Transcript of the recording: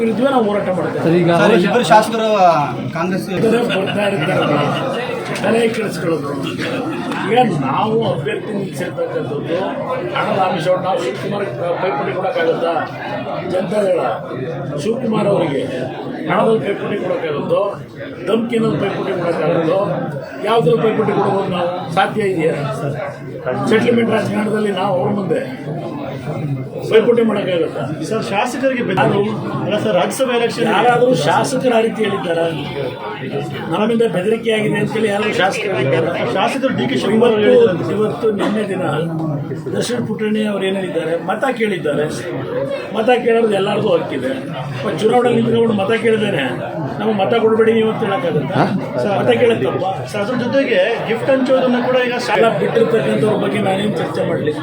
ವಿರುದ್ಧವೇ ನಾವು ಹೋರಾಟ ಮಾಡ್ತೇವೆ ಶಾಸಕರು ಕಾಂಗ್ರೆಸ್ ತಲೆ ಕೆಡಿಸ್ಕೊಳ್ಳೋದು. ಈಗ ನಾವು ಅಭ್ಯರ್ಥಿ ನಿಲ್ಲಿಸಿರ್ತಕ್ಕಂಥದ್ದು ಹಣದ ಅಂಶವನ್ನು ನಾವು ಶಿವಕುಮಾರ್ ಪೈಪೋಟಿ ಕೊಡೋಕ್ಕಾಗುತ್ತಾ? ಜನತಾದಳ ಶಿವಕುಮಾರ್ ಅವರಿಗೆ ಹಣದಲ್ಲಿ ಪೈಪೋಟಿ ಕೊಡೋಕ್ಕಾಗುತ್ತೋ? ಧಮ್ಕಿನಲ್ಲಿ ಪೈಪೋಟಿ ಕೊಡೋಕ್ಕಾಗುತ್ತೋ? ಯಾವುದ್ರಲ್ಲಿ ಪೈಪೋಟಿ ಕೊಡೋದು ನಾವು? ಸಾಧ್ಯ ಇದೆಯಾ? ಸೆಟ್ಲ್ಮೆಂಟ್ ರಾಜಕಾರಣದಲ್ಲಿ ನಾವು ಅವ್ರ ಮುಂದೆ. ಪೈಪೋಟಿ ಮಾಡೋಕ್ಕಾಗತ್ತಾ ಸರ್ ಶಾಸಕರಿಗೆ ಅಲ್ಲ ಸರ್ ರಾಜ್ಯಸಭಾ ಎಲೆಕ್ಷನ್ ಯಾರಾದರೂ ಶಾಸಕರ ಆ ರೀತಿ ಹೇಳಿದ್ದಾರ? ನಮ್ಮಿಂದ ಬೆದರಿಕೆ ಆಗಿದೆ ಅಂತೇಳಿ ಯಾರು ಶಾಸಕರು ಶಾಸಕರು ಡಿ ಕೆ ಶಿವಕುಮಾರ್ ಅವರು ಇವತ್ತು ಹೇಳಿದ್ರಂತೆ. ಇವತ್ತು ನಿನ್ನೆ ದಿನ ದರ್ಶನ್ ಪುಟ್ಟಣ್ಣಿ ಅವ್ರು ಏನು ಹೇಳಿದ್ದಾರೆ ಮತ ಕೇಳಿದ್ದಾರೆ. ಮತ ಕೇಳೋದು ಎಲ್ಲರಿಗೂ ಹಕ್ಕಿದೆ. but ಚುನಾವಣೆ ನಿಂತ್ಕೊಂಡು ಮತ ಕೇಳಿದ್ದೇನೆ ನಮಗೆ ಮತ ಕೊಡಬೇಡಿ ನೀವು ಅಂತ ಹೇಳಕ್ಕಾಗತ್ತಾ? ಮತ ಕೇಳತ್ತಪ್ಪ. ಸರ್ ಅದ್ರ ಜೊತೆಗೆ ಗಿಫ್ಟ್ ಹಂಚೋದನ್ನ ಕೂಡ ಈಗ ಸಾಲ ಬಿಟ್ಟಿರ್ತಕ್ಕಂಥವ್ರ ಬಗ್ಗೆ ನಾನೇನು ಚರ್ಚೆ ಮಾಡಲಿ